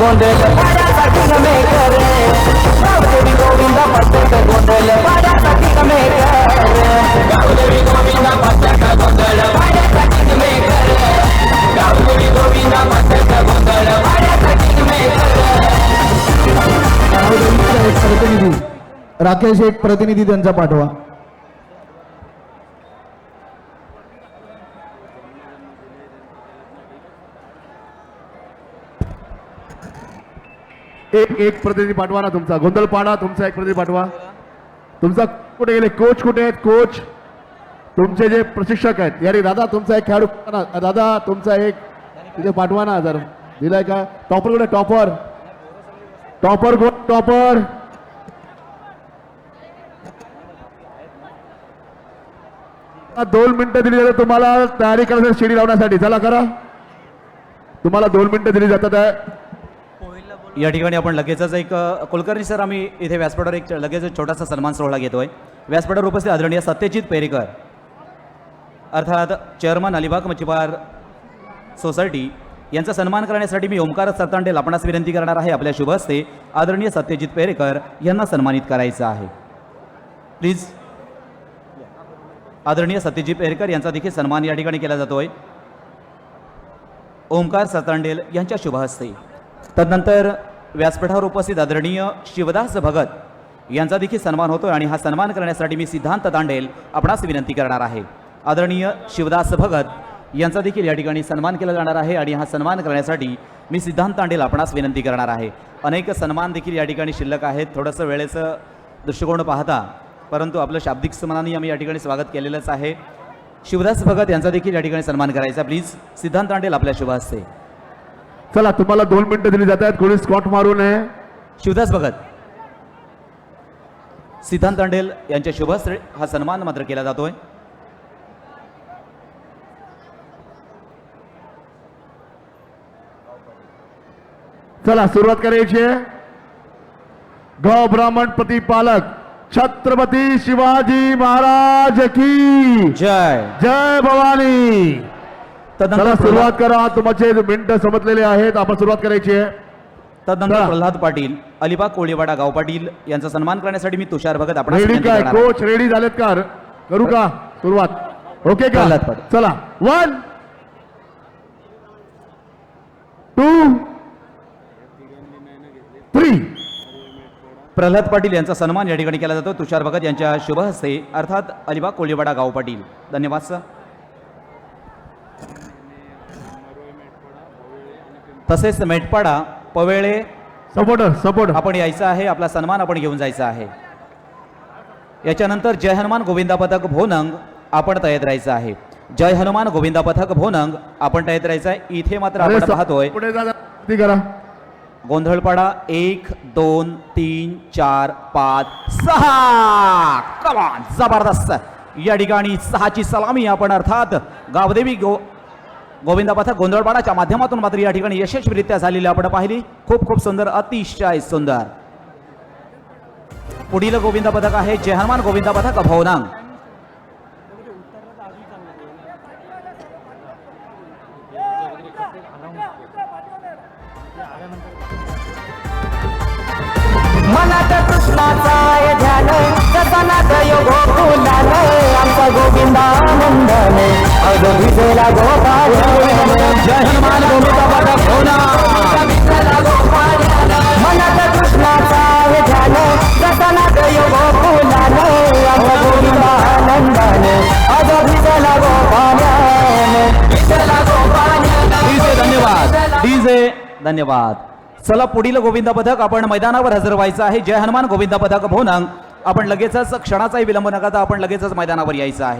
गोंधळ पाण्यासाठी करे. गावदेवी गोविंद गोंधळ पाण्यासाठी करे. गावदेवी गोविंद गोंधळ पाण्यासाठी करे. गावदेवी गोविंद गोंधळ पाण्यासाठी करे. प्रतिनिधी राकेश एक प्रतिनिधी त्यांचा पाठवा. एक एक प्रतिनिधी पाठवा ना तुमचा. गोंधळ पाडा तुमचा एक प्रतिनिधी पाठवा. तुमचा कुठे गेले? कोच कुठे आहेत? कोच? तुमचे जे प्रशिक्षक आहेत. यारे दादा तुमचा एक खेळाडू दादा तुमचा एक तिथे पाठवा ना जर. दिलाय का? टॉपर कुठे? टॉपर. टॉपर कोण? टॉपर. दोन मिनिटं दिली जातात तुम्हाला. तयारी करायसाठी शिडी लावण्यासाठी. चला करा. तुम्हाला दोन मिनिटं दिली जातात. आहे या ठिकाणी आपण लगेचच एक कुलकर्णी सर आम्ही इथे व्यासपीठावर एक लगेच छोटासा सन्मान सोहळा घेतो आहे व्यासपीठावर उपस्थित आदरणीय सत्यजित पेरेकर अर्थात चेअरमन अलिबाग मच्छीमार सोसायटी यांचा सन्मान करण्यासाठी मी ओमकार सरतांडेल आपणास विनंती करणार आहे आपल्या शुभ हस्ते. आदरणीय सत्यजित पेरेकर यांना सन्मानित करायचं आहे. प्लीज. आदरणीय सत्यजित पेरेकर यांचा देखील सन्मान या ठिकाणी केला जातो आहे ओमकार सतांडेल यांच्या शुभ हस्ते. तदनंतर व्यासपीठावर उपस्थित आदरणीय शिवदास भगत यांचा देखील सन्मान होतोय आणि हा सन्मान करण्यासाठी मी सिद्धांत दांडेल आपणास विनंती करणार आहे. आदरणीय शिवदास भगत यांचा देखील या ठिकाणी सन्मान केला जाणार आहे आणि हा सन्मान करण्यासाठी मी सिद्धांत दांडेल आपणास विनंती करणार आहे. अनेक सन्मान देखील या ठिकाणी शिल्लक आहेत. थोडंसं वेळेचं दृष्टिकोन पाहता परंतु आपलं शाब्दिक सन्मानाने आम्ही या ठिकाणी स्वागत केलेलंच आहे. शिवदास भगत यांचा देखील या ठिकाणी सन्मान करायचा प्लीज. सिद्धांत दांडेल आपल्या शुभ हस्ते. चला तुम्हाला दोन मिनिटं दिली जात आहेत कोणी स्कॉट मारू नये. शिवदास भगत. सिद्धांत तांडेल यांच्या शुभस्त्र हा सन्मान मात्र केला जातोय. चला सुरुवात करायची आहे. गौ ब्राह्मण प्रतिपालक छत्रपती शिवाजी महाराज की जय. जय भवानी. चला सुरुवात करा. तुमचे मिनिटं समजलेले आहेत आपण सुरुवात करायची आहे. तदनंतर. प्रल्हाद पाटील अलिबाग कोळीवाडा गाव पाटील यांचा सन्मान करण्यासाठी मी तुषार भगत आपण रेडी काय? कोच रेडी झालेत का? करू का? सुरुवात. ओके का. चला. One two three Pralhad Patil यांचा सन्मान या ठिकाणी केला जातो. तुषार भगत यांच्या शुभ हस्ते अर्थात अलिबाग कोळीवाडा गाव पाटील. धन्यवाद सर तसेच मेटपाडा पवेळे सपोर्टर सपोर्टर. आपण यायचं आहे आपला सन्मान आपण घेऊन जायचा आहे. याच्यानंतर जय हनुमान गोविंदा पथक भोनंग आपण तयात राहायचं आहे. जय हनुमान गोविंदा पथक भोनंग आपण तयात राहायचं आहे. इथे मात्र आपण पाहतोय. गोंधळपाडा एक दोन तीन चार पाच सहा. कमान जबरदस्त. या ठिकाणी सहाची सलामी आपण अर्थात गावदेवी गो गोविंदा पथक गोंधळपाडाच्या माध्यमातून मात्र या ठिकाणी यशस्वीरित्या झालेली आपण पाहिली. खूप खूप सुंदर अतिशय सुंदर. पुढील गोविंदा पथक आहे जय हनुमान गोविंदा पथक भवनांग. मनात कृष्णाचा ध्यान जसनात योगो फुलाने आमचा गोविंदा नंदन अग भिजला गोपाळ धन्यवाद. धन्यवाद. चला पुढील गोविंदा पथक आपण मैदानावर हजर व्हायचं आहे. जय हनुमान गोविंदा पथक भोनंग आपण लगेचच क्षणाचाही विलंब न करता आपण लगेचच मैदानावर यायचं आहे.